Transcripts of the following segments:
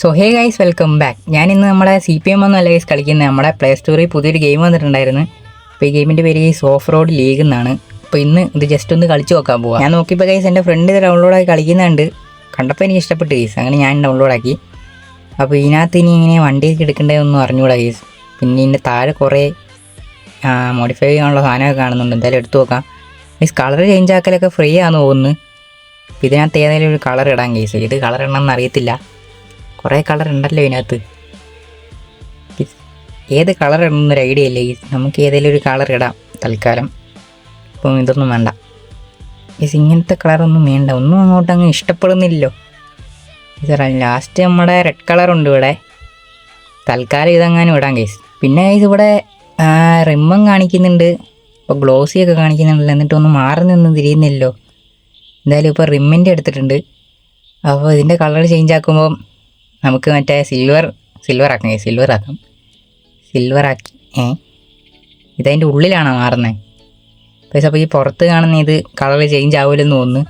So hey guys welcome back ഞാൻ ഇന്ന് നമ്മുടെ സി പി എം ഒന്നല്ല ഗൈസ് കളിക്കുന്നത്. നമ്മുടെ പ്ലേ സ്റ്റോറിൽ പുതിയൊരു ഗെയിം വന്നിട്ടുണ്ടായിരുന്നു. അപ്പോൾ ഈ ഗെയിമിന്റെ പേര് ഗൈസ് ഓഫ് റോഡ് ലീഗ് എന്നാണ്. അപ്പോൾ ഇന്ന് ഇത് ജസ്റ്റ് ഒന്ന് കളിച്ച് നോക്കാൻ പോവാം. ഞാൻ നോക്കിയപ്പോൾ ഗൈസ് എന്റെ ഫ്രണ്ട് ഇത് ഡൗൺലോഡാക്കി കളിക്കുന്നുണ്ട്. കണ്ടപ്പോൾ എനിക്ക് ഇഷ്ടപ്പെട്ടു ഗൈസ് അങ്ങനെ ഞാൻ ഡൗൺലോഡാക്കി അപ്പോൾ ഇതിനകത്ത് ഇനി ഇങ്ങനെ വണ്ടിയൊക്കെ എടുക്കേണ്ടതെന്ന് അറിഞ്ഞുകൂടാ ഗൈസ് പിന്നെ ഇതിന്റെ താഴെ കുറേ മോഡിഫൈ ചെയ്യാനുള്ള സാധനമൊക്കെ കാണുന്നുണ്ട്. എന്തായാലും എടുത്തു നോക്കാം. ഗൈസ് കളർ ചേഞ്ച് ആക്കലൊക്കെ ഫ്രീ ആണെന്ന് തോന്നുന്നു. ഇതിനകത്ത് ഏതെങ്കിലും ഒരു കളർ ഇടാൻ ഗൈസ് ഇത് കളർ ഇടണമെന്ന് അറിയത്തില്ല. കുറേ കളർ ഉണ്ടല്ലോ ഇതിനകത്ത്. ഏത് കളർ ഇടണമെന്നൊരു ഐഡിയ ഇല്ല? നമുക്ക് ഏതെങ്കിലും ഒരു കളർ ഇടാം തൽക്കാലം. ഇപ്പം ഇതൊന്നും വേണ്ട. ഇത് ഇങ്ങനത്തെ കളറൊന്നും വേണ്ട. ഒന്നും അങ്ങോട്ട് അങ്ങ് ഇഷ്ടപ്പെടുന്നില്ലല്ലോ ഇത് ലാസ്റ്റ് നമ്മുടെ റെഡ് കളറുണ്ട് ഇവിടെ. തൽക്കാലം ഇതങ്ങാനും ഇടാം കേസ് പിന്നെ ഇതിവിടെ റിമ്മം കാണിക്കുന്നുണ്ട്. ഇപ്പോൾ ഗ്ലോസി ഒക്കെ കാണിക്കുന്നുണ്ടല്ലോ. എന്നിട്ടൊന്നും മാറി നിന്ന് തിരിയുന്നില്ലല്ലോ. എന്തായാലും ഇപ്പോൾ റിമ്മിന്റെ എടുത്തിട്ടുണ്ട് അപ്പോൾ ഇതിന്റെ കളർ ചേഞ്ച് ആക്കുമ്പോൾ നമുക്ക് മറ്റേ സിൽവർ സിൽവർ ആക്കാം സിൽവർ ആക്കാം. സിൽവർ ആക്കി ഏ? ഇതതിന്റെ ഉള്ളിലാണോ മാറുന്നത് പക്ഷേ അപ്പോൾ ഈ പുറത്ത് കാണുന്ന ഇത് കളർ ചേഞ്ച് ആവില്ലെന്ന് തോന്നുന്നു.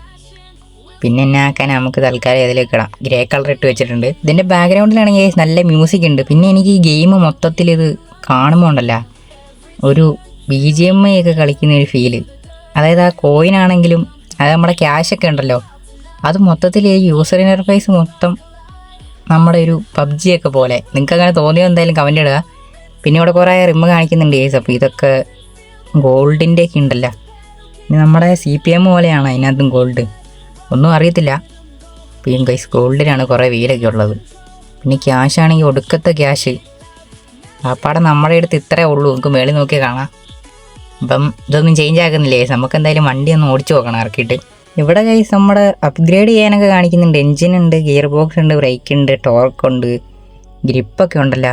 പിന്നെ എന്നെ ആക്കാൻ നമുക്ക് തൽക്കാലം ഇതിലേക്ക് ഇടാം. ഗ്രേ കളർ ഇട്ട് വെച്ചിട്ടുണ്ട്. ഇതിന്റെ ബാക്ക്ഗ്രൗണ്ടിലാണെങ്കിൽ നല്ല മ്യൂസിക് ഉണ്ട്. പിന്നെ എനിക്ക് ഈ ഗെയിം മൊത്തത്തിൽ ഇത് കാണുമ്പോൾ ഉണ്ടല്ല ഒരു ബി ജി എം ഐ ഒക്കെ കളിക്കുന്ന ഒരു ഫീൽ അതായത് ആ കോയിൻ ആണെങ്കിലും അത് നമ്മുടെ ക്യാഷൊക്കെ ഉണ്ടല്ലോ അത് മൊത്തത്തിൽ ഈ യൂസർ ഇന്റർഫേസ് മൊത്തം നമ്മുടെ ഒരു പബ്ജി ഒക്കെ പോലെ. നിങ്ങൾക്ക് അങ്ങനെ തോന്നിയോ എന്തായാലും കമന്റ് ഇടുക പിന്നെ ഇവിടെ കുറേ റിമ്മ് കാണിക്കുന്നുണ്ട് ഏസ് അപ്പോൾ ഇതൊക്കെ ഗോൾഡിന്റെ ഒക്കെ ഉണ്ടല്ലോ. ഇനി നമ്മുടെ സി പി എം പോലെയാണ് അതിനകത്തും ഗോൾഡ് ഒന്നും അറിയത്തില്ല. പിന്നെ ഗൈസ് ഗോൾഡിലാണ് കുറേ വീലൊക്കെ ഉള്ളത്. പിന്നെ ക്യാഷ് ആണെങ്കിൽ ഒടുക്കത്തെ ക്യാഷ് അപ്പാടെ നമ്മുടെ അടുത്ത് ഇത്രേ ഉള്ളൂ. നമുക്ക് മേളിൽ നോക്കിയാൽ കാണാം. അപ്പം ഇതൊന്നും ചേഞ്ച് ആക്കുന്നില്ലേ നമുക്ക് എന്തായാലും വണ്ടി ഒന്ന് ഓടിച്ചു നോക്കണം ഇറക്കിയിട്ട് ഇവിടെ ഗൈസ് നമ്മുടെ അപ്ഗ്രേഡ് ചെയ്യാനൊക്കെ കാണിക്കുന്നുണ്ട്. എൻജിൻ ഉണ്ട് ഗിയർ ബോക്സ് ഉണ്ട് ബ്രേക്ക് ഉണ്ട് ടോർക്ക് ഉണ്ട് ഗ്രിപ്പൊക്കെ ഉണ്ടല്ലോ.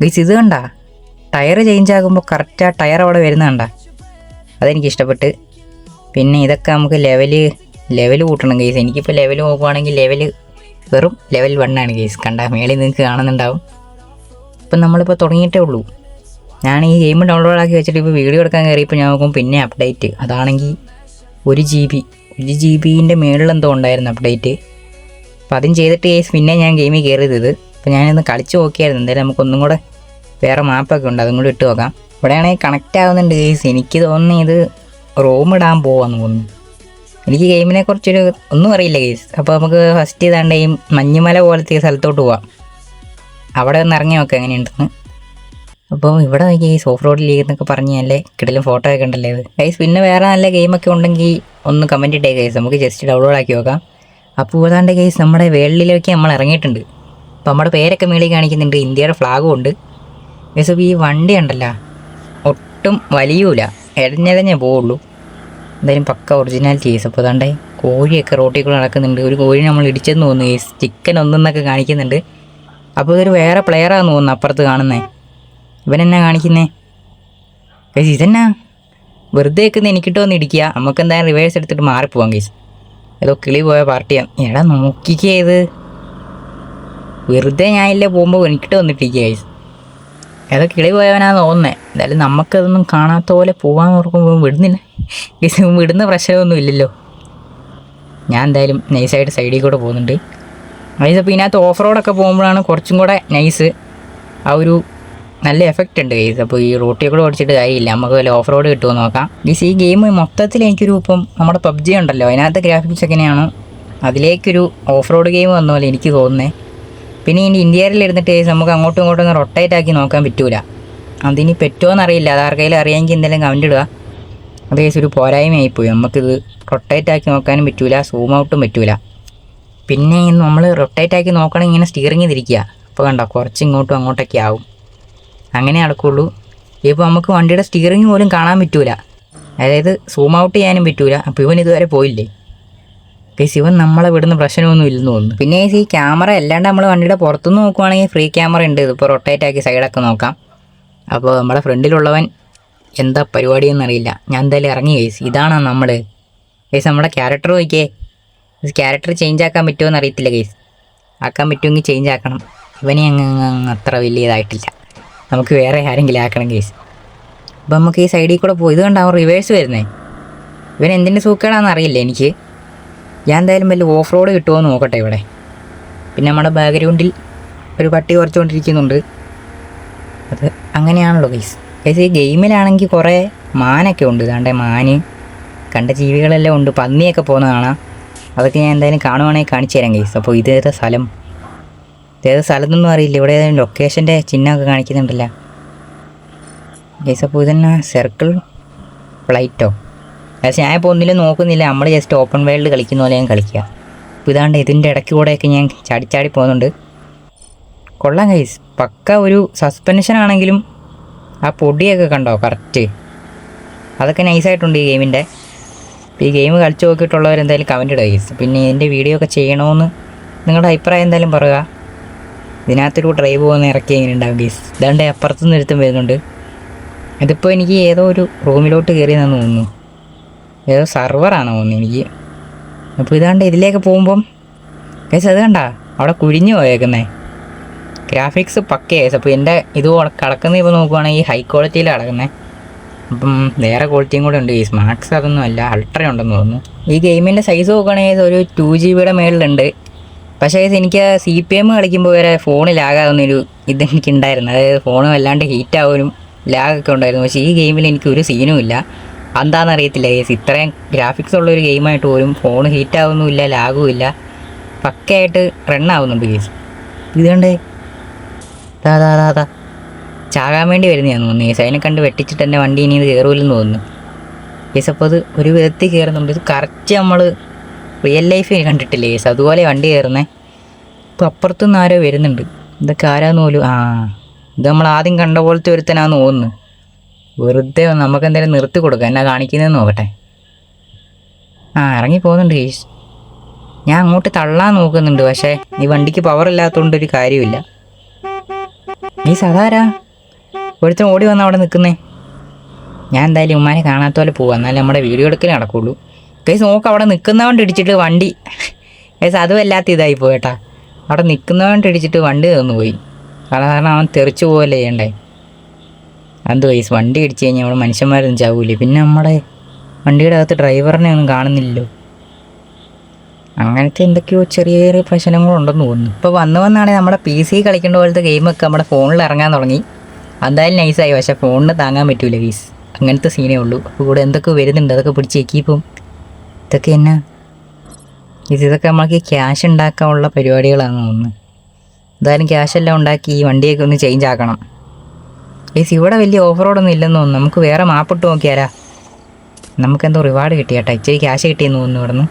ഗൈസ് ഇത് കണ്ട? ടയർ ചേഞ്ച് ആകുമ്പോൾ കറക്റ്റ് ആ ടയർ അവിടെ വരുന്ന കണ്ട? അതെനിക്ക് ഇഷ്ടപ്പെട്ട്. പിന്നെ ഇതൊക്കെ നമുക്ക് ലെവൽ ലെവൽ കൂട്ടണം ഗൈസ് എനിക്കിപ്പോൾ ലെവൽ നോക്കുവാണെങ്കിൽ ലെവൽ വെറും ലെവൽ വണ്ണാണ് ഗൈസ് കണ്ട? മേളിൽ നിങ്ങൾക്ക് കാണുന്നുണ്ടാവും. ഇപ്പം നമ്മളിപ്പോൾ തുടങ്ങിയിട്ടേ ഉള്ളൂ. ഞാൻ ഈ ഗെയിം ഡൗൺലോഡ് ആക്കി വെച്ചിട്ട് ഇപ്പോൾ വീഡിയോ എടുക്കാൻ കയറിയപ്പോൾ ഞാൻ നോക്കും പിന്നെ അപ്ഡേറ്റ് അതാണെങ്കിൽ ഒരു ജി ബി ഒരു ജി ബിന്റെ മേളിലെന്തോ ഉണ്ടായിരുന്നു അപ്ഡേറ്റ് അപ്പോൾ അതും ചെയ്തിട്ട് കേസ് പിന്നെ ഞാൻ ഗെയിമിൽ കയറിയത് ഇത്. അപ്പോൾ ഞാനിന്ന് കളിച്ച് നോക്കിയായിരുന്നു. എന്തായാലും നമുക്കൊന്നും കൂടെ വേറെ മാപ്പൊക്കെ ഉണ്ട് അതും കൂടി ഇട്ട് നോക്കാം. ഇവിടെയാണെങ്കിൽ കണക്റ്റ് ആവുന്നുണ്ട് കേസ് എനിക്ക് തോന്നുന്നു ഇത് റൂം ഇടാൻ പോവാന്ന് തോന്നുന്നു. എനിക്ക് ഗെയിമിനെ കുറിച്ചൊരു ഒന്നും അറിയില്ല കേസ് അപ്പോൾ നമുക്ക് ഫസ്റ്റ് ഇതാണ്ട് ഈ മഞ്ഞുമല പോലത്തെ സ്ഥലത്തോട്ട് പോവാം. അവിടെ ഒന്ന് ഇറങ്ങി നോക്കാം എങ്ങനെയുണ്ടെന്ന്. അപ്പോൾ ഇവിടെ നോക്കി ഈ ഓഫ് റോഡിൽ എന്നൊക്കെ പറഞ്ഞ് നല്ല കിടലും ഫോട്ടോ ഒക്കെ ഉണ്ടല്ലേ ഇത്. ഗൈസ് പിന്നെ വേറെ നല്ല ഗെയിമൊക്കെ ഉണ്ടെങ്കിൽ ഒന്ന് കമന്റ് ഇട്ടേ കേസ് നമുക്ക് ജസ്റ്റ് ഡൗൺലോഡ് ആക്കി നോക്കാം. അപ്പോൾ ഏതാണ്ട് കേസ് നമ്മുടെ വേൾഡിലേക്ക് നമ്മൾ ഇറങ്ങിയിട്ടുണ്ട്. അപ്പോൾ നമ്മുടെ പേരൊക്കെ മേളിൽ കാണിക്കുന്നുണ്ട്. ഇന്ത്യയുടെ ഫ്ലാഗും ഉണ്ട്. കേസ് ഈ വണ്ടി ഉണ്ടല്ലോ ഒട്ടും വലിയൂല. എടഞ്ഞെടഞ്ഞേ പോവുള്ളൂ. എന്തായാലും പക്ക ഒറിജിനാലിറ്റി കേസ് അപ്പോൾ അതാണ്ടേ കോഴിയൊക്കെ റോട്ടിൽ കൂടെ നടക്കുന്നുണ്ട്. ഒരു കോഴി നമ്മൾ ഇടിച്ചെന്ന് തോന്നുന്നു കേസ് ചിക്കൻ ഒന്നെന്നൊക്കെ കാണിക്കുന്നുണ്ട്. അപ്പോൾ ഇതൊരു വേറെ പ്ലെയറാന്ന് തോന്നുന്നു അപ്പുറത്ത് കാണുന്നേ. ഇവനെന്നാ കാണിക്കുന്നേ? കേസ് ഇതെന്നാ? വെറുതെ വെക്കുന്ന എനിക്കിട്ടോ ഒന്ന് ഇടിക്കുക നമുക്ക് എന്തായാലും റിവേഴ്സ് എടുത്തിട്ട് മാറിപ്പോവാം കേസ് ഏതോ കിളി പോയ പാർട്ടിയാണ്. എടാ നോക്കിക്കേ ഇത്. വെറുതെ ഞാൻ ഇല്ല പോകുമ്പോൾ എനിക്കിട്ട് വന്നിട്ടിരിക്കുക ഗൈസ് ഏതോ കിളി പോയവനാന്ന് തോന്നുന്നത് എന്തായാലും നമുക്കതൊന്നും കാണാത്ത പോലെ പോകാൻ ഓർക്കുമ്പോൾ വിടുന്നില്ല. ഗൈസ് വിടുന്ന പ്രശ്നമൊന്നും ഇല്ലല്ലോ. ഞാൻ എന്തായാലും നൈസായിട്ട് സൈഡിൽ കൂടെ പോകുന്നുണ്ട്. ഗൈസ് അപ്പോൾ ഇതിനകത്ത് ഓഫ് റോഡൊക്കെ പോകുമ്പോഴാണ് കുറച്ചും കൂടെ നൈസ് ആ ഒരു നല്ല എഫക്റ്റ് ഉണ്ട് ഗൈസ് അപ്പോൾ ഈ റൂട്ടിൽ കൂടെ ഓടിച്ചിട്ട് കാര്യമില്ല. നമുക്ക് വല്ല ഓഫ് റോഡ് കിട്ടുമോ നോക്കാം. ഗീസ് ഈ ഗെയിം മൊത്തത്തിൽ എനിക്കൊരു ഇപ്പം നമ്മുടെ പബ്ജി ഉണ്ടല്ലോ. അതിനകത്ത് ഗ്രാഫിക്സ് എങ്ങനെയാണോ? അതിലേക്കൊരു ഓഫ് റോഡ് ഗെയിം വന്ന പോലെ എനിക്ക് തോന്നുന്നത് പിന്നെ ഇനി ഇന്ത്യയിൽ ഇരുന്നിട്ട് നമുക്ക് അങ്ങോട്ടും ഇങ്ങോട്ടും റൊട്ടേറ്റ് ആക്കി നോക്കാൻ പറ്റൂല. അതിനി പറ്റുമോ എന്നറിയില്ല. അത് ആർക്കെങ്കിലും അറിയാമെങ്കിൽ എന്തെങ്കിലും കമന്റ് ഇടുക. അത് ഗൈസ് ഒരു പോരായ്മയായിപ്പോയി നമുക്കിത് റൊട്ടേറ്റ് ആക്കി നോക്കാനും പറ്റൂല. സൂം ഔട്ടും പറ്റൂല. പിന്നെ നമ്മൾ റൊട്ടേറ്റ് ആക്കി നോക്കണമെങ്കിൽ ഇങ്ങനെ സ്റ്റിയറിങ് തിരിക്കുക അപ്പോൾ കണ്ടോ കുറച്ച് ഇങ്ങോട്ടും അങ്ങോട്ടൊക്കെ ആവും. അങ്ങനെ നടക്കുള്ളൂ. ഇപ്പോൾ നമുക്ക് വണ്ടിയുടെ സ്റ്റിയറിംഗ് പോലും കാണാൻ പറ്റൂല. അതായത് സൂം ഔട്ട് ചെയ്യാനും പറ്റൂല. അപ്പോൾ ഇവൻ ഇതുവരെ പോയില്ലേ? ഓക്കെ ഇവൻ നമ്മളെ വിടുന്ന പ്രശ്നമൊന്നും ഇല്ലെന്ന് തോന്നുന്നു. പിന്നെ ഈ ക്യാമറ അല്ലാണ്ട് നമ്മൾ വണ്ടിയുടെ പുറത്തുനിന്ന് നോക്കുവാണെങ്കിൽ ഫ്രീ ക്യാമറ ഉണ്ട്. ഇതിപ്പോൾ റൊട്ടേറ്റ് ആക്കി സൈഡൊക്കെ നോക്കാം. അപ്പോൾ നമ്മുടെ ഫ്രണ്ടിലുള്ളവൻ എന്താ പരിപാടി എന്നറിയില്ല. ഞാൻ എന്തായാലും ഇറങ്ങി കേസ് ഇതാണോ നമ്മൾ കേസ് നമ്മുടെ ക്യാരക്ടർ നോക്കിയേ. ക്യാരക്ടർ ചേഞ്ച് ആക്കാൻ പറ്റുമോ എന്നറിയത്തില്ല കേസ് ആക്കാൻ പറ്റുമെങ്കിൽ ചേഞ്ച് ആക്കണം. ഇവനെ അങ്ങ് അത്ര വലിയ ഇതായിട്ടില്ല നമുക്ക് വേറെ ആരെങ്കിലും ആക്കണം കേസ് അപ്പം നമുക്ക് ഈ സൈഡിൽ കൂടെ പോയി. ഇത് അവൻ റിവേഴ്സ് വരുന്നേ. ഇവൻ എന്തിന്റെ സൂക്കേടാണെന്ന് അറിയില്ല എനിക്ക്. ഞാൻ എന്തായാലും വലിയ ഓഫ് റോഡ് കിട്ടുമോ എന്ന് നോക്കട്ടെ ഇവിടെ. പിന്നെ നമ്മുടെ ബാക്ക്ഗ്രൗണ്ടിൽ ഒരു പട്ടി കുറച്ചുകൊണ്ടിരിക്കുന്നുണ്ട് അത് അങ്ങനെയാണല്ലോ ഗൈസ് ഗൈസ് ഈ ഗെയിമിലാണെങ്കിൽ കുറേ മാനൊക്കെ ഉണ്ട്. ഇതാണ്ട് മാന്. കണ്ട ജീവികളെല്ലാം ഉണ്ട്. പന്നിയൊക്കെ പോകുന്ന കാണാം. അതൊക്കെ ഞാൻ എന്തായാലും കാണുവാണെങ്കിൽ കാണിച്ചു തരാം ഗൈസ് അപ്പോൾ ഇതേതാ സ്ഥലം. ഇതേതാ സ്ഥലത്തൊന്നും അറിയില്ല. ഇവിടെ ലൊക്കേഷന്റെ ചിഹ്നമൊക്കെ കാണിക്കുന്നുണ്ടല്ലോ. ഗൈസ് അപ്പോൾ ഇതന്നെ സർക്കിൾ ഫ്ലൈറ്റോ പക്ഷേ ഞാൻ ഇപ്പോൾ ഒന്നിലും നോക്കുന്നില്ല. നമ്മൾ ജസ്റ്റ് ഓപ്പൺ വേൾഡ് കളിക്കുന്ന പോലെ ഞാൻ കളിക്കുക. അപ്പോൾ ഇതാണ്ട് ഇതിന്റെ ഇടയ്ക്ക് കൂടെയൊക്കെ ഞാൻ ചാടിച്ചാടി ചാടി പോകുന്നുണ്ട്. കൊള്ളാം ഗൈസ് പക്ക ഒരു സസ്പെൻഷൻ ആണെങ്കിലും ആ പൊടിയൊക്കെ കണ്ടോ? കറക്റ്റ് അതൊക്കെ നൈസായിട്ടുണ്ട് ഈ ഗെയിമിന്റെ ഈ ഗെയിം കളിച്ച് നോക്കിയിട്ടുള്ളവർ എന്തായാലും കമന്റ് ഇടുക ഗൈസ് പിന്നെ ഇതിന്റെ വീഡിയോ ഒക്കെ ചെയ്യണമെന്ന് നിങ്ങളുടെ അഭിപ്രായം എന്തായാലും പറയുക. ഇതിനകത്തൊരു ഡ്രൈവ് പോകുന്ന ഇറക്കി എങ്ങനെ ഉണ്ടാവും ഗീസ് ഇതാണ്ട് അപ്പുറത്തുനിന്ന് ഒരുത്തും വരുന്നുണ്ട്. ഇതിപ്പോൾ എനിക്ക് ഏതോ ഒരു റൂമിലോട്ട് കയറിയെന്ന് തോന്നുന്നു. ഏതോ സർവറാണോ തോന്നുന്നു എനിക്ക്. അപ്പോൾ ഇതാണ്ട് ഇതിലേക്ക് പോകുമ്പം ഗൈസ് അത് കണ്ട? അവിടെ കുഴിഞ്ഞു പോയേക്കുന്നേ. ഗ്രാഫിക്സ് പക്കയായി അപ്പോൾ എന്റെ ഇത് കിടക്കുന്ന ഇപ്പോൾ നോക്കുവാണെങ്കിൽ ഹൈ ക്വാളിറ്റിയിൽ കിടക്കുന്നത് അപ്പം വേറെ ക്വാളിറ്റിയും കൂടെ ഉണ്ട് ഈ സ്മാർട്സ് അതൊന്നും അല്ല അൾട്ര ഉണ്ടെന്ന് തോന്നുന്നു. ഈ ഗെയിമിന്റെ സൈസ് നോക്കുകയാണെങ്കിൽ ഒരു ടു ജി ബിയുടെ മേളിലുണ്ട്. പക്ഷേ എനിക്ക് സി പി എം കളിക്കുമ്പോൾ വരെ ഫോണിലാകാവുന്നൊരു ഇത് എനിക്കുണ്ടായിരുന്നു. അതായത് ഫോൺ വല്ലാണ്ട് ഹീറ്റ് ആവാനും ലാഗൊക്കെ ഉണ്ടായിരുന്നു. പക്ഷേ ഈ ഗെയിമിൽ എനിക്ക് ഒരു സീനും ഇല്ല. എന്താണെന്ന് അറിയത്തില്ല ഏസ് ഇത്രയും ഗ്രാഫിക്സ് ഉള്ള ഒരു ഗെയിമായിട്ട് പോലും ഫോൺ ഹീറ്റ് ആവുന്നുമില്ല ലാഗും ഇല്ല. പക്കയായിട്ട് റണ്ണാവുന്നുണ്ട് ഗേസ് ഇതുകൊണ്ട് ദാ ദാ ദാ ചാകാൻ വേണ്ടി വരുന്നതാന്ന് തോന്നുന്നു കേസ് അതിനെ കണ്ട് വെട്ടിച്ചിട്ട് എന്റെ വണ്ടി ഇനി ഇത് കയറൂലെന്ന് തോന്നുന്നു. കേസ് അപ്പോൾ അത് ഒരു വിധത്തിൽ കയറുന്നുണ്ട് ഇത് കറക്റ്റ് നമ്മൾ റിയൽ ലൈഫിൽ കണ്ടിട്ടില്ലേ? അതുപോലെ വണ്ടി കയറുന്നേ. ഇപ്പോൾ അപ്പുറത്തുനിന്ന് ആരോ വരുന്നുണ്ട്. ഇതൊക്കെ ആരാന്ന് പോലും ആ ഇത് നമ്മൾ ആദ്യം കണ്ട പോലത്തെ ഒരുത്തനാന്ന് തോന്നുന്നു വെറുതെ നമുക്ക് എന്തായാലും നിർത്തി കൊടുക്കാം. എന്നാ കാണിക്കുന്നതെന്ന് നോക്കട്ടെ. ആ ഇറങ്ങി പോകുന്നുണ്ട് കേസ് ഞാൻ അങ്ങോട്ട് തള്ളാൻ നോക്കുന്നുണ്ട്. പക്ഷേ ഈ വണ്ടിക്ക് പവർ ഇല്ലാത്തതുകൊണ്ട് ഒരു കാര്യമില്ല ഈ സദാരാ ഒരുത്തൻ ഓടി വന്ന് അവിടെ നിൽക്കുന്നേ. ഞാൻ എന്തായാലും ഉമ്മാനെ കാണാത്ത പോലെ പോവാം. എന്നാലും നമ്മുടെ വീഡിയോ എടുക്കലേ നടക്കുള്ളൂ. കേസ് നോക്ക് അവിടെ നിൽക്കുന്നവണ്ട് ഇടിച്ചിട്ട് വണ്ടി. കേസ് അതും അല്ലാത്ത ഇതായി പോയേട്ടാ അവിടെ നിൽക്കുന്നവണ്ട് ഇടിച്ചിട്ട് വണ്ടി തന്നു പോയി. കാരണം കാരണം അവൻ തെറിച്ചു പോകല്ലേ ചെയ്യണ്ടേ? അത് കേസ് വണ്ടി ഇടിച്ച് കഴിഞ്ഞാൽ അവിടെ മനുഷ്യന്മാരൊന്നും ചാവൂലേ. പിന്നെ നമ്മുടെ വണ്ടിയുടെ അകത്ത് ഡ്രൈവറിനെ ഒന്നും കാണുന്നില്ലല്ലോ. അങ്ങനത്തെ എന്തൊക്കെയോ ചെറിയ ചെറിയ പ്രശ്നങ്ങളുണ്ടെന്ന് തോന്നുന്നു. ഇപ്പോൾ വന്നു വന്നാണെങ്കിൽ നമ്മുടെ പി സി കളിക്കേണ്ട പോലത്തെ ഗെയിമൊക്കെ നമ്മുടെ ഫോണിൽ ഇറങ്ങാൻ തുടങ്ങി. എന്തായാലും നൈസായി പക്ഷേ ഫോണിന് താങ്ങാൻ പറ്റൂല ഗീസ് അങ്ങനത്തെ സീനേ ഉള്ളൂ. കൂടെ എന്തൊക്കെ വരുന്നുണ്ട്? അതൊക്കെ പിടിച്ച് ഇപ്പം ഇതൊക്കെ എന്നാ? ഇത് ഇതൊക്കെ നമ്മൾക്ക് ക്യാഷ് ഉണ്ടാക്കാനുള്ള പരിപാടികളാണെന്ന് തോന്നുന്നു എന്തായാലും ക്യാഷെല്ലാം ഉണ്ടാക്കി ഈ വണ്ടിയൊക്കെ ഒന്ന് ചേഞ്ച് ആക്കണം. ഏസ് ഇവിടെ വലിയ ഓഫ് റോഡൊന്നും ഇല്ലെന്ന് തോന്നുന്നു. നമുക്ക് വേറെ മാപ്പിട്ട് നോക്കിയാലാ. നമുക്കെന്തോ റിവാർഡ് കിട്ടിയാട്ടാ ഇച്ചിരി ക്യാഷ് കിട്ടിയെന്ന് തോന്നുന്നു ഇവിടുന്ന്.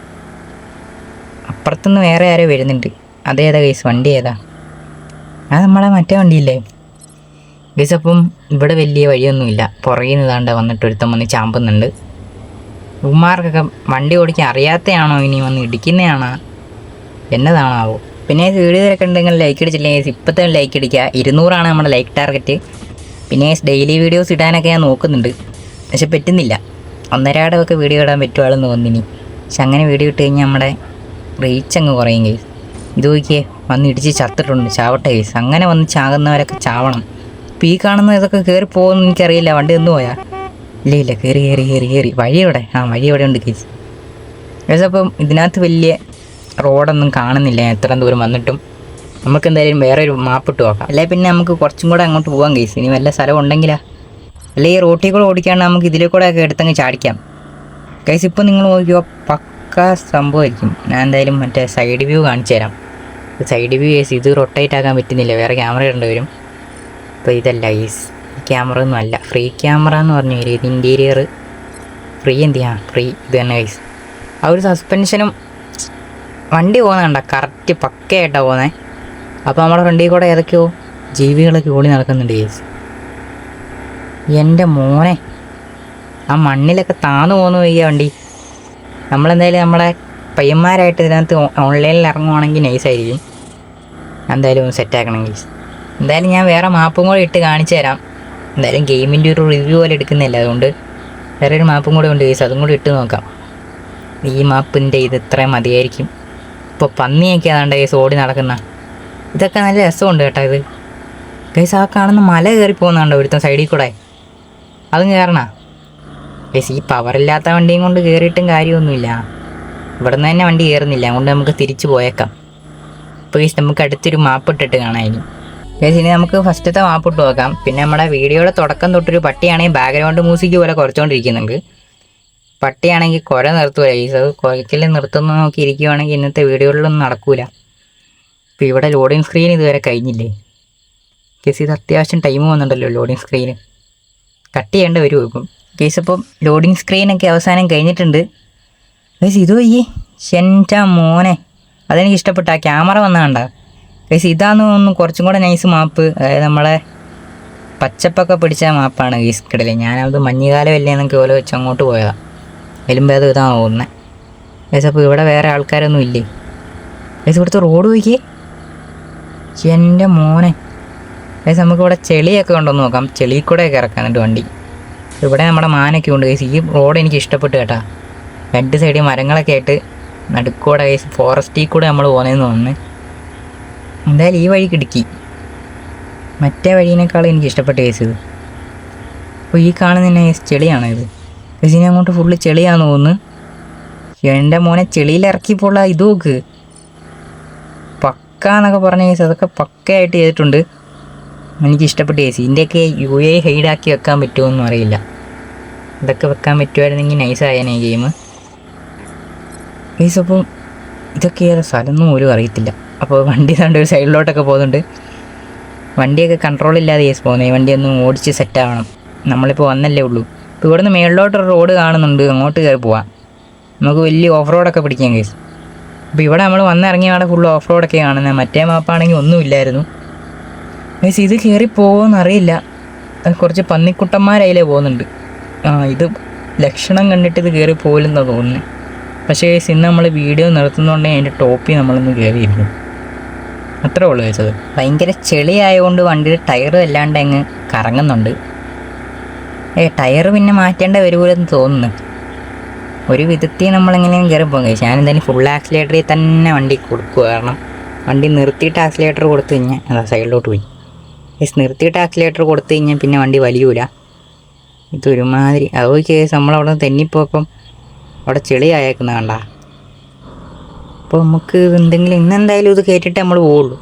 അപ്പുറത്തുനിന്ന് വേറെ ആരോ വരുന്നുണ്ട്. അതേതാ ഗൈസ് വണ്ടി ഏതാ? അത് നമ്മളെ മറ്റേ വണ്ടിയില്ലേ? ഗൈസ് അപ്പം ഇവിടെ വലിയ വഴിയൊന്നുമില്ല. പുറകിൽ നിന്ന് താണ്ട വന്നിട്ട് ഒരുത്തം വന്ന് ചാമ്പുന്നുണ്ട്. ഉമ്മാർക്കൊക്കെ വണ്ടി ഓടിക്കാൻ അറിയാത്തയാണോ? ഇനി വന്ന് ഇടിക്കുന്നതാണോ എന്നതാണോ ആവോ പിന്നെ വീഡിയോ തിരക്ക് ഉണ്ടെങ്കിൽ ലൈക്ക് അടിച്ചില്ലെങ്കിൽ ഇപ്പോഴത്തെ ലൈക്ക് അടിക്കുക. ഇരുന്നൂറാണ് നമ്മുടെ ലൈക്ക് ടാർഗറ്റ് പിന്നെ ഡെയിലി വീഡിയോസ് ഇടാനൊക്കെ ഞാൻ നോക്കുന്നുണ്ട്. പക്ഷെ പറ്റുന്നില്ല. ഒന്നരാടമൊക്കെ വീഡിയോ ഇടാൻ പറ്റുവാളെന്ന് തോന്നിനി പക്ഷെ അങ്ങനെ വീഡിയോ ഇട്ട് കഴിഞ്ഞാൽ നമ്മുടെ റീച്ച് അങ്ങ് കുറയും കേസ് ഇത് നോക്കിയേ വന്ന് ഇടിച്ച് ചത്തിട്ടുണ്ട്. ചാവട്ടെ കേസ് അങ്ങനെ വന്ന് ചാകുന്നവരൊക്കെ ചാവണം. ഇപ്പോൾ ഈ കാണുന്ന ഇതൊക്കെ കയറി പോകുമെന്ന് എനിക്കറിയില്ല. വണ്ടി ഒന്ന് പോയാ. ഇല്ല ഇല്ല കയറി കയറി കയറി കയറി വഴി എവിടെ? ആ വഴി എവിടെ ഉണ്ട് കേസ് കേസ് അപ്പം ഇതിനകത്ത് വലിയ റോഡൊന്നും കാണുന്നില്ല. എത്ര ദൂരം വന്നിട്ടും നമുക്ക് എന്തായാലും വേറെ ഒരു മാപ്പ് ഇട്ട് നോക്കാം. അല്ലെ പിന്നെ നമുക്ക് കുറച്ചും കൂടെ അങ്ങോട്ട് പോകാം കേസ് ഇനി വല്ല സ്ഥലം ഉണ്ടെങ്കിലാ. അല്ലെ ഈ റോട്ടിൽ കൂടെ ഓടിക്കാണ്ട് നമുക്ക് ഇതിലേ കൂടെ ഒക്കെ എടുത്തങ്ങ് ചാടിക്കാം. കേസ് ഇപ്പോൾ നിങ്ങൾ നോക്കിയോ പക്ക സംഭവമായിരിക്കും. ഞാൻ എന്തായാലും മറ്റേ സൈഡ് വ്യൂ കാണിച്ചു തരാം. സൈഡ് വ്യൂ കേസ് ഇത് റൊട്ടേറ്റ് ആക്കാൻ പറ്റുന്നില്ല. വേറെ ക്യാമറ ഇടേണ്ടി വരും. അപ്പോൾ ഇതല്ല ഈ ക്യാമറ ഒന്നും അല്ല. ഫ്രീ ക്യാമറ എന്ന് പറഞ്ഞു വരും ഇത് ഇന്റീരിയർ ഫ്രീ എന്ത് ചെയ്യാം? ഫ്രീ ഇത് തന്നെ വൈസ് ആ ഒരു സസ്പെൻഷനും വണ്ടി പോകുന്നുണ്ട കറക്റ്റ് പക്കയായിട്ടാണ് പോകുന്നത് അപ്പോൾ നമ്മുടെ ഫ്രണ്ടിൽ കൂടെ ഏതൊക്കെയോ ജീവികളൊക്കെ ഓടി നടക്കുന്നുണ്ട് ഗൈസ് എന്റെ മോനെ ആ മണ്ണിലൊക്കെ താന്നു പോകുന്നു ഈ വണ്ടി. നമ്മളെന്തായാലും നമ്മളെ പയ്യന്മാരായിട്ട് ഇതിനകത്ത് ഓൺലൈനിൽ ഇറങ്ങുവാണെങ്കിൽ നൈസായിരിക്കും എന്തായാലും സെറ്റാക്കണം ഗീസ് എന്തായാലും ഞാൻ വേറെ മാപ്പും കൂടെ ഇട്ട് കാണിച്ചു തരാം. എന്തായാലും ഗെയിമിന്റെ ഒരു റിവ്യൂ പോലെ എടുക്കുന്നില്ല. അതുകൊണ്ട് വേറെ ഒരു മാപ്പും കൂടെ ഉണ്ട്. അതും കൂടി ഇട്ട് നോക്കാം. ഈ മാപ്പിന്റെ ഇത് ഇത്രയും മതിയായിരിക്കും. ഇപ്പോൾ പന്നിയൊക്കെ അതാണ്ട് ഈ ഓടി നടക്കുന്ന. ഇതൊക്കെ നല്ല രസമുണ്ട് കേട്ടോ ഇത്. ഗൈസ് ആ കാണുന്ന മല കയറി പോകുന്നുണ്ടോ ഒരുത്തം സൈഡിൽ കൂടെ? അതും കയറണ ഗൈസ് ഈ പവറില്ലാത്ത വണ്ടിയും കൊണ്ട് കയറിയിട്ടും കാര്യമൊന്നുമില്ല. ഇവിടെ നിന്ന് തന്നെ വണ്ടി കയറുന്നില്ല അതുകൊണ്ട് നമുക്ക് തിരിച്ചു പോയേക്കാം. അപ്പോൾ ഗൈസ് നമുക്ക് അടുത്തൊരു മാപ്പ് ഇട്ടിട്ട് കാണാം ഇനി ഗൈസ് ഇനി നമുക്ക് ഫസ്റ്റത്തെ മാപ്പ് ഇട്ട് നോക്കാം. പിന്നെ നമ്മുടെ വീഡിയോയുടെ തുടക്കം തൊട്ടൊരു പട്ടിയാണെങ്കിൽ ബാക്ക്ഗ്രൗണ്ട് മ്യൂസിക് പോലെ കുറച്ചുകൊണ്ടിരിക്കുന്നുണ്ട് പട്ടിയാണെങ്കിൽ കുര നിർത്തൂല. ഗൈസ് അത് കുരയ്ക്കൽ നിർത്തുന്ന നോക്കി ഇരിക്കുവാണെങ്കിൽ ഇന്നത്തെ വീഡിയോകളിലൊന്നും നടക്കൂല. ഇപ്പോൾ ഇവിടെ ലോഡിങ് സ്ക്രീൻ ഇതുവരെ കഴിഞ്ഞില്ലേ? കേസ് ഇത് അത്യാവശ്യം ടൈം വന്നിട്ടുണ്ടല്ലോ ലോഡിങ് സ്ക്രീന് കട്ട് ചെയ്യേണ്ട വരും ഇപ്പം. കേസ് ഇപ്പം ലോഡിങ് സ്ക്രീനൊക്കെ അവസാനം കഴിഞ്ഞിട്ടുണ്ട്. കേസ് ഇത് ഈ എന്റെ മോനെ. അതെനിക്ക് ഇഷ്ടപ്പെട്ട ആ ക്യാമറ വന്ന കേസ് ഇതാന്ന് തോന്നുന്നു കുറച്ചും കൂടെ നൈസ് മാപ്പ് അതായത് നമ്മളെ പച്ചപ്പൊക്കെ പിടിച്ച മാപ്പാണ് ഗൈസ് കിടൽ. ഞാനത് മഞ്ഞുകാലം അല്ലേ എന്നൊക്കെ ഓല വെച്ച് അങ്ങോട്ട് പോയതാണ് എലുമ്പേത് ഇതാണ് തോന്നുന്നത് ഗൈസ് അപ്പോൾ ഇവിടെ വേറെ ആൾക്കാരൊന്നും ഇല്ലേ? ഗൈസ് ഇവിടുത്തെ റോഡ് നോക്കിയേ. എന്റെ മോനെ. ഗൈസ് നമുക്കിവിടെ ചെളിയൊക്കെ കൊണ്ടുവന്ന് നോക്കാം. ചെളി കൂടെയൊക്കെ ഇറക്കാനുണ്ട് വണ്ടി. ഇവിടെ നമ്മുടെ മാനൊക്കെ ഉണ്ട് ഗൈസ് ഈ റോഡ് എനിക്ക് ഇഷ്ടപ്പെട്ടു കേട്ടോ. രണ്ട് സൈഡിൽ മരങ്ങളൊക്കെ ആയിട്ട് നടുക്കൂടെ ഗൈസ് ഫോറസ്റ്റിൽ കൂടെ നമ്മൾ പോകുന്നതെന്ന് തോന്നുന്നു. എന്തായാലും ഈ വഴി കിടക്കി. മറ്റേ വഴീനേക്കാളും എനിക്ക് ഇഷ്ടപ്പെട്ട കേസ് ഇത്. അപ്പോൾ ഈ കാണുന്ന കേസ് ചെളിയാണോ ഇത്. കസിനെ അങ്ങോട്ട് ഫുള്ള് ചെളിയാന്ന് തോന്നുന്നു. എന്റെ മോനെ ചെളിയിൽ ഇറക്കിയപ്പോൾ ഇത് നോക്ക്. പക്ക എന്നൊക്കെ പറഞ്ഞ കേസ് അതൊക്കെ പക്കയായിട്ട് ചെയ്തിട്ടുണ്ട്. എനിക്ക് ഇഷ്ടപ്പെട്ട കേസ് ഇതിന്റെയൊക്കെ യു എ ഹൈഡാക്കി വെക്കാൻ പറ്റുമോന്നും അറിയില്ല. ഇതൊക്കെ വെക്കാൻ പറ്റുമായിരുന്നെങ്കിൽ നൈസായേനെ ഗെയിം കേസ് അപ്പം ഇതൊക്കെ ഏതാ സ്ഥലമൊന്നും പോലും അറിയത്തില്ല. അപ്പോൾ വണ്ടി തണ്ട് ഒരു സൈഡിലോട്ടൊക്കെ പോകുന്നുണ്ട്. വണ്ടിയൊക്കെ കൺട്രോൾ ഇല്ലാതെ കേസ് പോകുന്നത് വണ്ടിയൊന്നും ഓടിച്ച് സെറ്റ് ആവണം. നമ്മളിപ്പോൾ വന്നല്ലേ ഉള്ളൂ. ഇപ്പോൾ ഇവിടുന്ന് മേളിലോട്ടൊരു റോഡ് കാണുന്നുണ്ട്. അങ്ങോട്ട് കയറി പോവാം. നമുക്ക് വലിയ ഓഫ് റോഡൊക്കെ പിടിക്കാം കേസ് അപ്പോൾ ഇവിടെ നമ്മൾ വന്നിറങ്ങിയ അവിടെ ഫുൾ ഓഫ് റോഡൊക്കെ കാണുന്നത് മറ്റേ മാപ്പാണെങ്കിൽ ഒന്നുമില്ലായിരുന്നു മീൻസ് ഇത് കയറി പോകുമെന്ന് അറിയില്ല. കുറച്ച് പന്നിക്കുട്ടന്മാരതിലേ പോകുന്നുണ്ട്. ആ ഇത് ലക്ഷണം കണ്ടിട്ട് ഇത് കയറി പോലെന്നാണ് തോന്നുന്നത് പക്ഷേ ഗൈസ് ഇന്ന് നമ്മൾ വീഡിയോ നിർത്തുന്നതുകൊണ്ട് അതിന്റെ ടോപ്പി നമ്മളൊന്ന് കയറിയിരുന്നു അത്രേ ഉള്ളൂ വെച്ചത് ഭയങ്കര ചെളി ആയതുകൊണ്ട് വണ്ടിയുടെ ടയർ അല്ലാണ്ട് അങ്ങ് കറങ്ങുന്നുണ്ട്. ഏ ടയർ പിന്നെ മാറ്റേണ്ട വരുമല്ലെന്ന് തോന്നുന്നു. ഒരു വിധത്തിൽ നമ്മളെങ്ങനെയും കയറി പോകും കഴിച്ചു ഞാൻ എന്തായാലും ഫുൾ ആക്സിലേറ്ററിൽ തന്നെ വണ്ടി കൊടുക്കുക. കാരണം വണ്ടി നിർത്തിയിട്ട് ആക്സിലേറ്റർ കൊടുത്തു കഴിഞ്ഞാൽ അതാ സൈഡിലോട്ട് പോയി. യെസ് നിർത്തിയിട്ട് ആക്സിലേറ്റർ കൊടുത്തു കഴിഞ്ഞാൽ പിന്നെ വണ്ടി വലിയൂല. ഇതൊരുമാതിരി. അതോ കേസ് നമ്മളവിടെ തെന്നിപ്പോയപ്പം അവിടെ ചെളിയായേക്കുന്ന കണ്ട. അപ്പോൾ നമുക്ക് എന്തെങ്കിലും ഇന്നെന്തായാലും ഇത് കയറ്റിട്ട് നമ്മൾ പോവുള്ളൂ.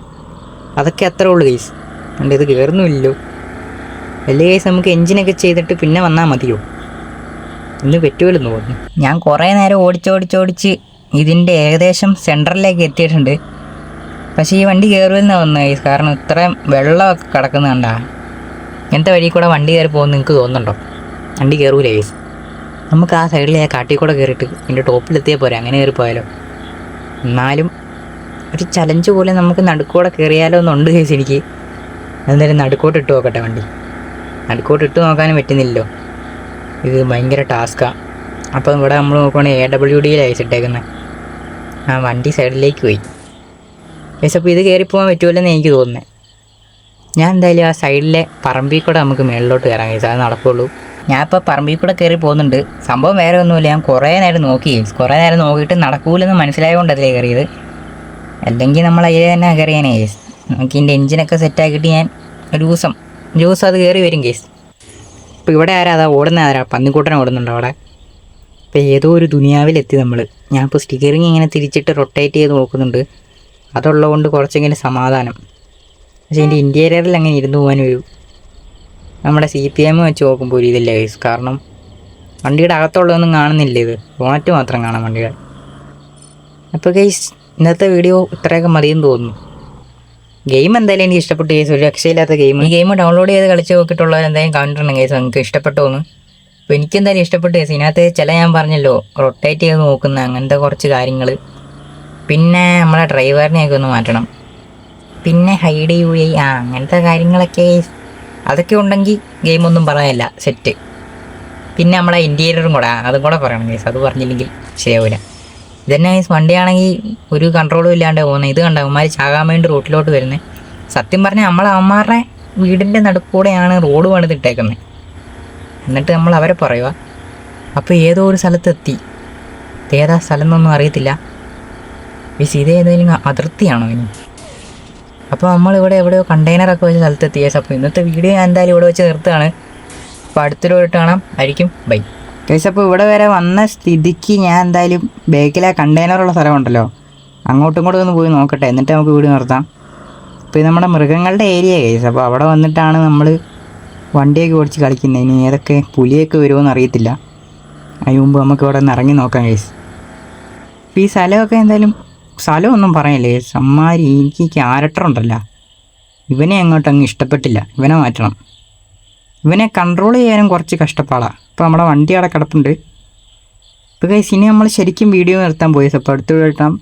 അതൊക്കെ അത്രേ ഉള്ളൂ കേസ് അതുകൊണ്ട് ഇത് കയറുന്നുമില്ലല്ലോ വലിയ കേസ് നമുക്ക് എഞ്ചിനൊക്കെ ചെയ്തിട്ട് പിന്നെ വന്നാൽ മതിയോ? ഇന്ന് പറ്റുമല്ലെന്ന് തോന്നുന്നു ഞാൻ കുറേ നേരം ഓടിച്ചോടിച്ചോടിച്ച് ഇതിന്റെ ഏകദേശം സെന്ററിലേക്ക് എത്തിയിട്ടുണ്ട്. പക്ഷേ ഈ വണ്ടി കയറുമെന്ന് തോന്നുന്നു കേസ് കാരണം ഇത്രയും വെള്ളമൊക്കെ കിടക്കുന്നതുകൊണ്ടാ ഇങ്ങനത്തെ വഴി കൂടെ വണ്ടി കയറി പോകുമെന്ന് നിങ്ങൾക്ക് തോന്നുന്നുണ്ടോ? വണ്ടി കയറൂലേ കേസ് നമുക്ക് ആ സൈഡിൽ ആ കാട്ടിൽ കൂടെ കയറിയിട്ട് ഇതിന്റെ ടോപ്പിലെത്തിയാൽ പോരെ. അങ്ങനെ കയറി പോയാലോ? എന്നാലും ഒരു ചലഞ്ച് പോലെ നമുക്ക് നടുക്കൂടെ കയറിയാലോ എന്നുണ്ട് കേസ് എനിക്ക്. എന്തായാലും നടുക്കോട്ട് ഇട്ട് നോക്കട്ടെ വണ്ടി. നടുക്കോട്ട് ഇട്ട് നോക്കാനും പറ്റുന്നില്ലല്ലോ. ഇത് ഭയങ്കര ടാസ്ക്കാണ് അപ്പോൾ ഇവിടെ നമ്മൾ നോക്കുകയാണെങ്കിൽ എ ഡബ്ല്യു ഡിയിലാണ് അയച്ചിട്ടേക്കുന്നത് ആ വണ്ടി സൈഡിലേക്ക് പോയി. പക്ഷേ അപ്പോൾ ഇത് കയറി പോകാൻ പറ്റുമല്ലെന്ന് എനിക്ക് തോന്നുന്നത് ഞാൻ എന്തായാലും ആ സൈഡിലെ പറമ്പിൽ കൂടെ നമുക്ക് മേളിലോട്ട് കയറാം കേസ് അത് നടക്കുള്ളൂ. ഞാൻ ഇപ്പോൾ പറമ്പിൽ കൂടെ കയറി പോകുന്നുണ്ട്. സംഭവം വേറെ ഒന്നുമില്ല. ഞാൻ കുറേ നേരം നോക്കി. കുറേ നേരം നോക്കിയിട്ട് നടക്കൂലെന്ന് മനസ്സിലായതുകൊണ്ട് അതിലേ കയറിയത്. അല്ലെങ്കിൽ നമ്മൾ അതിൽ തന്നെ കയറിയാനേ കേസ് നമുക്ക് ഇതിന്റെ എഞ്ചിനൊക്കെ സെറ്റാക്കിയിട്ട് ഞാൻ ഒരു ദിവസം ഒരു ദിവസം അത് കയറി വരും കേസ് ഇപ്പോൾ ഇവിടെ ആരാ അതാ ഓടുന്ന ആരാ? പന്നിക്കൂട്ടനെ ഓടുന്നുണ്ടോ അവിടെ? ഇപ്പോൾ ഏതോ ഒരു ദുനിയാവിലെത്തി നമ്മൾ ഞാൻ ഇപ്പോൾ സ്റ്റിക്കറിങ് ഇങ്ങനെ തിരിച്ചിട്ട് റൊട്ടേറ്റ് ചെയ്ത് നോക്കുന്നുണ്ട്. അതുള്ളതുകൊണ്ട് കുറച്ചെങ്കിലും സമാധാനം. പക്ഷേ എന്റെ ഇന്റീരിയറിൽ അങ്ങനെ ഇരുന്ന് പോകാനൊരു നമ്മുടെ സി പി എം വെച്ച് നോക്കുമ്പോൾ ഒരു ഇതില്ല ഗൈസ് കാരണം വണ്ടിയുടെ അകത്തുള്ളതൊന്നും കാണുന്നില്ല ഇത്. ബോണറ്റ് മാത്രം കാണാം വണ്ടികൾ അപ്പോൾ ഗൈസ് ഇന്നത്തെ വീഡിയോ ഇത്രയൊക്കെ മതിയെന്ന് തോന്നുന്നു. ഗെയിം എന്തായാലും എനിക്ക് ഇഷ്ടപ്പെട്ടു കേസ് ഒരു രക്ഷയില്ലാത്ത ഗെയിം ഈ ഗെയിം ഡൗൺലോഡ് ചെയ്ത് കളിച്ച് നോക്കിയിട്ടുള്ളവർ എന്തായാലും കണ്ടിട്ടുണ്ട് കേസ് നിങ്ങൾക്ക് ഇഷ്ടപ്പെട്ടോന്ന് അപ്പോൾ എനിക്ക് എന്തായാലും ഇഷ്ടപ്പെട്ടു കേസ് ഇതിനകത്ത് ചില ഞാൻ പറഞ്ഞല്ലോ റൊട്ടേറ്റ് ചെയ്ത് നോക്കുന്ന അങ്ങനത്തെ കുറച്ച് കാര്യങ്ങൾ. പിന്നെ നമ്മളെ ഡ്രൈവറിനെയൊക്കെ ഒന്ന് മാറ്റണം. പിന്നെ ഹൈഡ് യു ഐ ആ അങ്ങനത്തെ കാര്യങ്ങളൊക്കെ അതൊക്കെ ഉണ്ടെങ്കിൽ ഗെയിമൊന്നും പറയാനില്ല. സെറ്റ് പിന്നെ നമ്മളെ ഇന്റീരിയറും കൂടെ അതും കൂടെ പറയണം ഗൈസ് അത് പറഞ്ഞില്ലെങ്കിൽ ശരിയാവില്ല ഇതന്നെ ഗൈസ് വണ്ടിയാണെങ്കിൽ ഒരു കൺട്രോളും ഇല്ലാണ്ട് പോകുന്നത് ഇത് കണ്ട? അവന്മാർ ചാകാൻ വേണ്ടി റോട്ടിലോട്ട് വരുന്നത് സത്യം പറഞ്ഞാൽ നമ്മൾ അവന്മാരുടെ വീടിന്റെ നടുക്കൂടെയാണ് റോഡ് പണിതിട്ടേക്കുന്നത് എന്നിട്ട് നമ്മൾ അവരെ പറയുക അപ്പോൾ ഏതോ ഒരു സ്ഥലത്തെത്തി ഏതാ സ്ഥലം എന്നൊന്നും അറിയത്തില്ല. വിസ് ഇത് ഏതെങ്കിലും അതിർത്തിയാണോ ഇനി? അപ്പോൾ നമ്മളിവിടെ എവിടെയോ കണ്ടെയ്നറൊക്കെ വെച്ച സ്ഥലത്തെത്തി. കേസ് അപ്പോൾ ഇന്നത്തെ വീഡിയോ ഞാൻ എന്തായാലും ഇവിടെ വെച്ച് നിർത്തുകയാണ്. അപ്പോൾ അടുത്തൊരു കാണാം. ആയിരിക്കും. ബൈ കേസ് അപ്പോൾ ഇവിടെ വരെ വന്ന സ്ഥിതിക്ക് ഞാൻ എന്തായാലും ബേക്കിലെ കണ്ടെയ്നറുള്ള സ്ഥലമുണ്ടല്ലോ അങ്ങോട്ടും ഇങ്ങോട്ടും ഒന്ന് പോയി നോക്കട്ടെ. എന്നിട്ട് നമുക്ക് വീട് നിർത്താം. ഇപ്പോൾ നമ്മുടെ മൃഗങ്ങളുടെ ഏരിയ കേസ് അപ്പോൾ അവിടെ വന്നിട്ടാണ് നമ്മൾ വണ്ടിയൊക്കെ ഓടിച്ച് കളിക്കുന്നത് ഇനി ഏതൊക്കെ പുലിയൊക്കെ വരുമോ അറിയത്തില്ല. അതിന് മുമ്പ് നമുക്ക് ഇവിടെ നിന്ന് ഇറങ്ങി നോക്കാം കേസ് ഈ സ്ഥലമൊക്കെ എന്തായാലും സ്ഥലമൊന്നും പറയല്ലേ? സമ്മാരി എനിക്ക് ക്യാരക്ടർ ഉണ്ടല്ലോ. ഇവനെ അങ്ങോട്ട് അങ്ങ് ഇഷ്ടപ്പെട്ടില്ല. ഇവനെ മാറ്റണം. ഇവനെ കൺട്രോൾ ചെയ്യാനും കുറച്ച് കഷ്ടപ്പാടാണ് ഇപ്പോൾ നമ്മുടെ വണ്ടി അവിടെ കിടപ്പുണ്ട്. ഇപ്പോൾ കേസ് ഇനി നമ്മൾ ശരിക്കും വീഡിയോ നിർത്താൻ പോയി അപ്പോൾ അടുത്ത കിട്ടാം